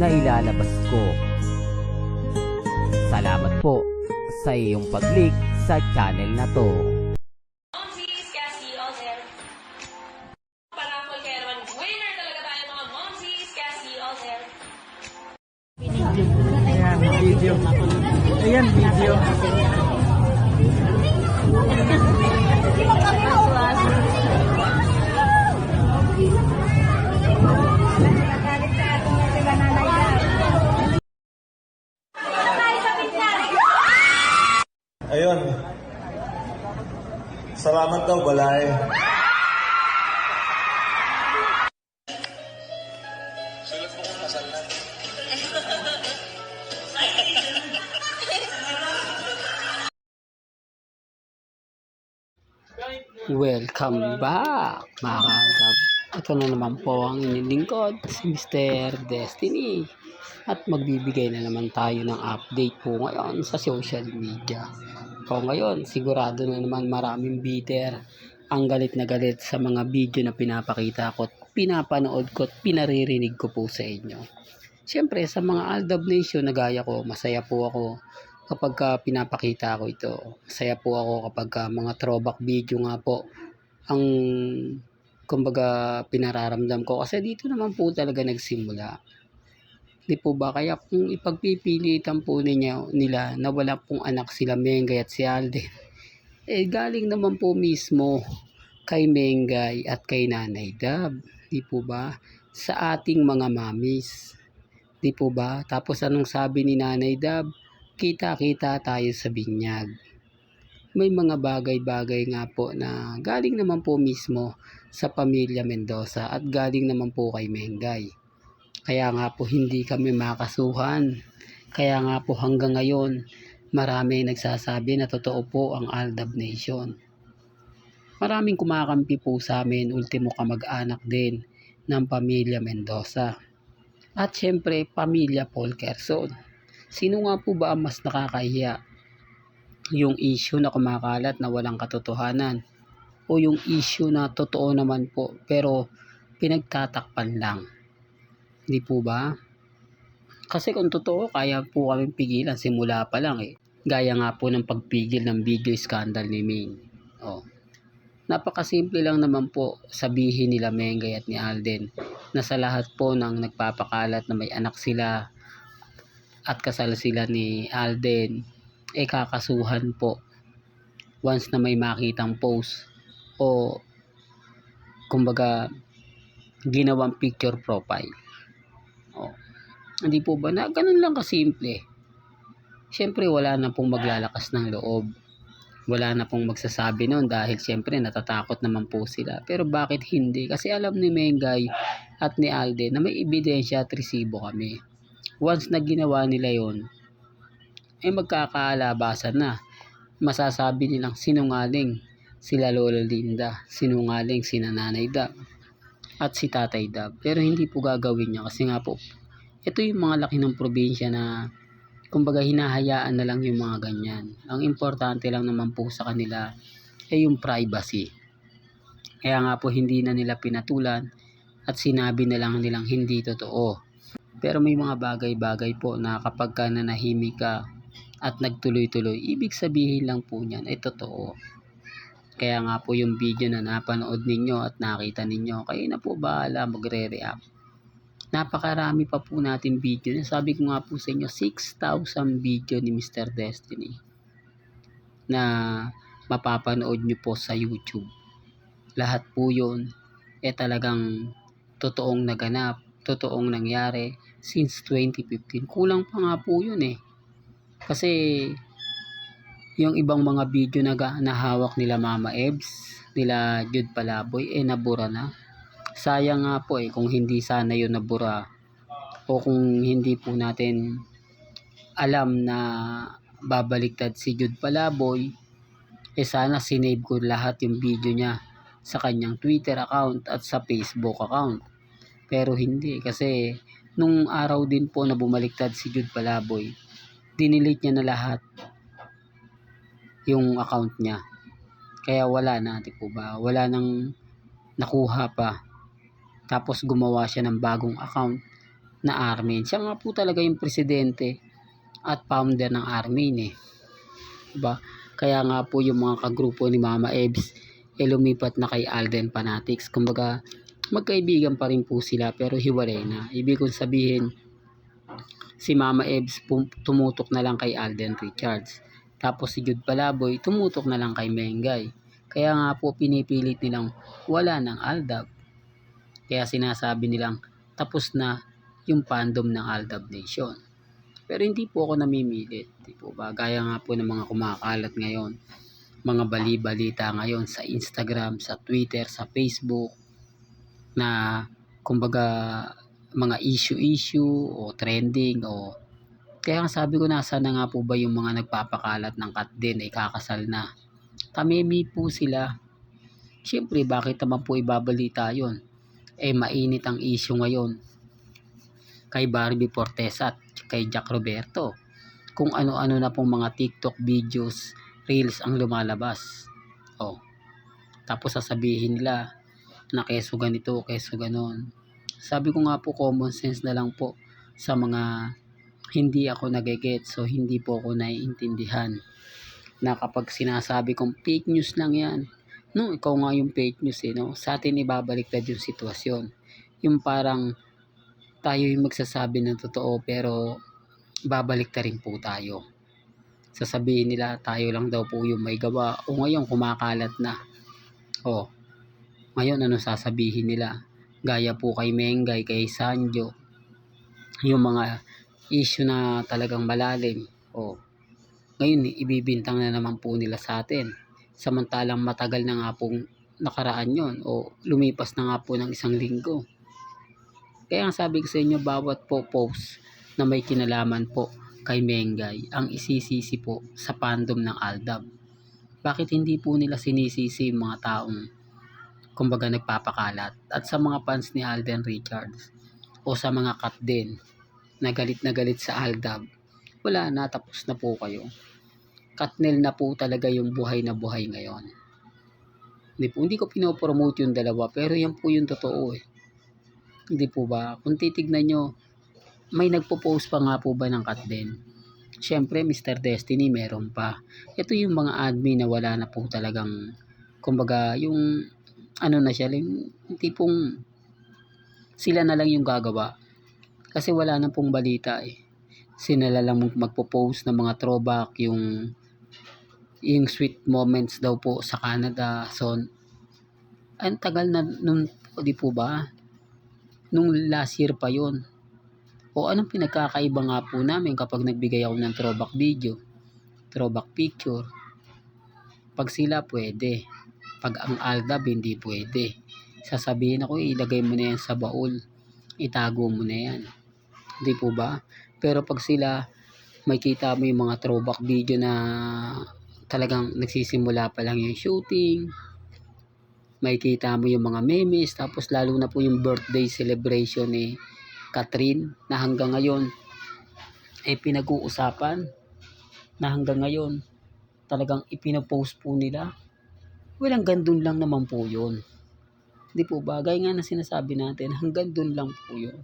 na ilalabas ko. Salamat po sa iyong pag-click sa channel na to. Momsies, Cassie, all Ayun. Salamat daw, balay. Sulat mo kung. Welcome back mga kaagap. Ito na naman po ang inyong si Mr. Destiny. At magbibigay na naman tayo ng update po ngayon sa social media. O ngayon, sigurado na naman maraming bitter ang galit na galit sa mga video na pinapakita ko at pinapanood ko at pinaririnig ko po sa inyo. Siyempre, sa mga Aldab Nation na gaya ko, masaya po ako kapag ka pinapakita ko ito. Masaya po ako kapag ka mga throwback video nga po ang kumbaga pinararamdam ko kasi dito naman po talaga nagsimula. Di po ba? Kaya kung ipagpipilitan po ninyo, nila na wala pong anak sila Mengay at si Alden, eh galing naman po mismo kay Mengay at kay Nanay Dab. Di po ba? Sa ating mga mamis. Di po ba? Tapos anong sabi ni Nanay Dab? Kita-kita tayo sa binyag. May mga bagay-bagay nga po na galing naman po mismo sa pamilya Mendoza at galing naman po kay Mengay. Kaya nga po hindi kami makasuhan. Kaya nga po hanggang ngayon marami nagsasabi na totoo po ang Aldab Nation. Maraming kumakampi po sa amin, ultimo kamag-anak din ng pamilya Mendoza. At syempre, pamilya Paul Quezon. Sino nga po ba ang mas nakakahiya? Yung issue na kumakalat na walang katotohanan o yung issue na totoo naman po pero pinagtatakpan lang. Hindi po ba? Kasi kung totoo, kaya po kami pigilan simula pa lang eh. Gaya nga po ng pagpigil ng video scandal ni Ming. Oh. Napakasimple lang naman po sabihin nila Mengay at ni Alden na sa lahat po ng nagpapakalat na may anak sila at kasal sila ni Alden eh kakasuhan po once na may makitang post o kumbaga ginawang picture profile. Hindi po ba na ganun lang kasimple. Siyempre wala na pong maglalakas ng loob. Wala na pong magsasabi noon dahil siyempre natatakot naman po sila. Pero bakit hindi? Kasi alam ni Mengay at ni Alden na may ebidensya at resibo kami. Once na ginawa nila yon eh magkakaalabasan na. Masasabi nilang sinungaling sila Lola Linda, sinungaling si Nanay Dab at si Tatay Dab. Pero hindi po gagawin niya kasi nga po, ito yung mga laki ng probinsya na kumbaga hinahayaan na lang yung mga ganyan. Ang importante lang naman po sa kanila ay yung privacy. Kaya nga po hindi na nila pinatulan at sinabi na lang nilang hindi totoo. Pero may mga bagay-bagay po na kapag ka nanahimik ka at nagtuloy-tuloy, ibig sabihin lang po niyan ay totoo. Kaya nga po yung video na napanood ninyo at nakita ninyo, kayo na po bahala magre-react. Napakarami pa po natin video. Sabi ko nga po sa inyo, 6,000 video ni Mr. Destiny na mapapanood nyo po sa YouTube. Lahat po yun eh talagang totoong naganap, totoong nangyari since 2015. Kulang pa nga po yun eh. Kasi yung ibang mga video na ga- nahawak nila Mama Ebs, nila Jude Palaboy, eh nabura na. Sayang nga po eh kung hindi sana yun nabura o kung hindi po natin alam na babaliktad si Jude Palaboy, eh sana sinave ko lahat yung video niya sa kanyang Twitter account at sa Facebook account. Pero hindi kasi nung araw din po na bumaliktad si Jude Palaboy, dinilit niya na lahat yung account niya. Kaya wala na, di po ba? Wala nang nakuha pa. Tapos gumawa siya ng bagong account na Armin. Siya nga po talaga yung presidente at founder ng Armin eh. Diba? Kaya nga po yung mga kagrupo ni Mama Ebs eh lumipat na kay Alden Fanatics. Kumbaga, magkaibigan pa rin po sila pero hiwalay na. Ibig kong sabihin, si Mama Ebs tumutok na lang kay Alden Richards. Tapos si Jude Palaboy tumutok na lang kay Mengay. Kaya nga po pinipilit nilang wala ng Aldab. Kaya sinasabi nilang tapos na yung fandom ng Aldab Nation. Pero hindi po ako namimilit. Di po ba? Gaya nga po ng mga kumakalat ngayon. Mga bali-balita ngayon sa Instagram, sa Twitter, sa Facebook na kumbaga mga issue-issue o trending o kaya nga sabi ko nasa na nga po ba yung mga nagpapakalat ng cut din ay kakasal na. Tamimi po sila. Siyempre, bakit naman po ibabalita yon? Eh, mainit ang issue ngayon kay Barbie Fortesa at kay Jack Roberto. Kung ano-ano na pong mga TikTok videos, reels ang lumalabas. Oh. Tapos sasabihin nila na keso ganito, keso ganon. Sabi ko nga po common sense na lang po sa mga hindi ako nageget so hindi po ako naiintindihan na kapag sinasabi kong fake news lang yan no ikaw nga yung fake news eh no? Sa atin ibabaliktad yung sitwasyon. Yung parang tayo yung magsasabi ng totoo pero babalik rin po tayo. Sasabihin nila tayo lang daw po yung may gawa. O ngayon kumakalat na. O ngayon ano sasabihin nila? Gaya po kay Mengay kay Sanjo. Yung mga issue na talagang malalim. O, ngayon, ibibintang na naman po nila sa atin. Samantalang matagal na nga pong nakaraan yon o lumipas na nga po ng isang linggo. Kaya ang sabi ko sa inyo, bawat po post na may kinalaman po kay Mengay ang isisisi po sa fandom ng Aldab. Bakit hindi po nila sinisisi mga taong kumbaga nagpapakalat at sa mga fans ni Alden Richards o sa mga cut din na galit na galit sa Aldab, wala na, tapos na po kayo. Katnil na po talaga yung buhay na buhay ngayon. Hindi po, hindi ko pinopromote yung dalawa, pero yan po yung totoo eh. Hindi po ba? Kung titignan nyo, may nagpo-post pa nga po ba ng din? Siyempre, Mr. Destiny, meron pa. Ito yung mga admin na wala na po talagang, kumbaga, yung, ano na siya, yung tipong, sila na lang yung gagawa kasi wala na pong balita eh. Sinala lang magpo-post ng mga throwback yung yung sweet moments daw po sa Canada. So, ang tagal na nung, di po ba? Nung last year pa yon O anong pinagkakaiba nga po namin kapag nagbigay ako ng throwback video, throwback picture. Pag sila pwede. Pag ang Aldab hindi pwede. Sasabihin ako, ilagay mo na yan sa baul. Itago mo na yan. Di po ba? Pero pag sila, may kita mo yung mga throwback video na talagang nagsisimula pa lang yung shooting. May kita mo yung mga memes. Tapos lalo na po yung birthday celebration ni Catherine na hanggang ngayon ay pinag-uusapan na hanggang ngayon talagang ipinopost po nila. Walang gandun lang naman po yun. Di po ba? Gaya nga na sinasabi natin, hanggang dun lang po yun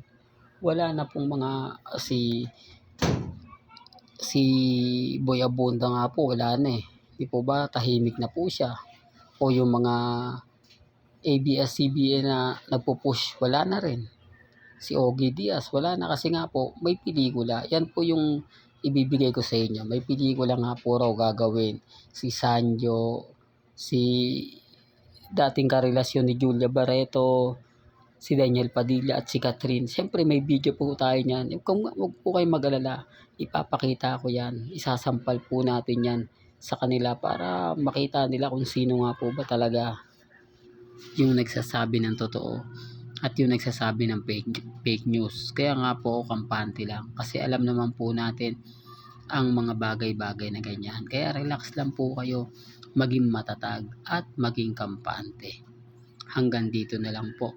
wala na pong mga si si Boy Abunda nga po wala na eh di po ba tahimik na po siya? O yung mga ABS-CBN na nagpo-push wala na rin. Si Ogie Diaz wala na. Kasi nga po may pelikula. Yan po yung ibibigay ko sa inyo. May pelikula nga po raw gagawin. Si Sanjo si dating karelasyon ni Julia Barreto si Daniel Padilla at si Catherine. Siyempre may video po tayo niyan. Kung wag po kayo mag-alala, ipapakita ko yan. Isasampal po natin yan sa kanila para makita nila kung sino nga po ba talaga yung nagsasabi ng totoo. at yung nagsasabi ng fake, fake news. Kaya nga po kampante lang kasi alam naman po natin ang mga bagay-bagay na ganyan. Kaya relax lang po kayo, maging matatag at maging kampante. Hanggang dito na lang po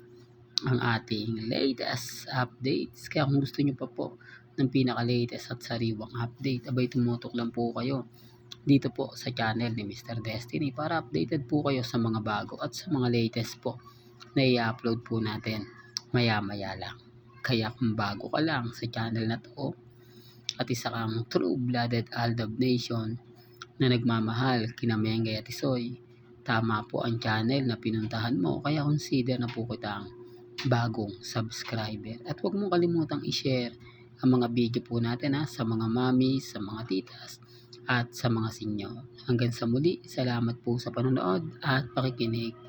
ang ating latest updates. Kaya kung gusto nyo pa po ng pinaka-latest at sariwang update, abay tumutok lang po kayo dito po sa channel ni Mr. Destiny para updated po kayo sa mga bago at sa mga latest po na i-upload po natin maya-maya lang. Kaya kung bago ka lang sa channel na to at isa kang true-blooded Aldab Nation na nagmamahal kina Mengay at Isoy, tama po ang channel na pinuntahan mo kaya consider na po kitang bagong subscriber. At huwag mong kalimutang i-share ang mga video po natin ha, sa mga mami, sa mga titas, at sa mga sinyo. Hanggang sa muli, salamat po sa panonood at pakikinig.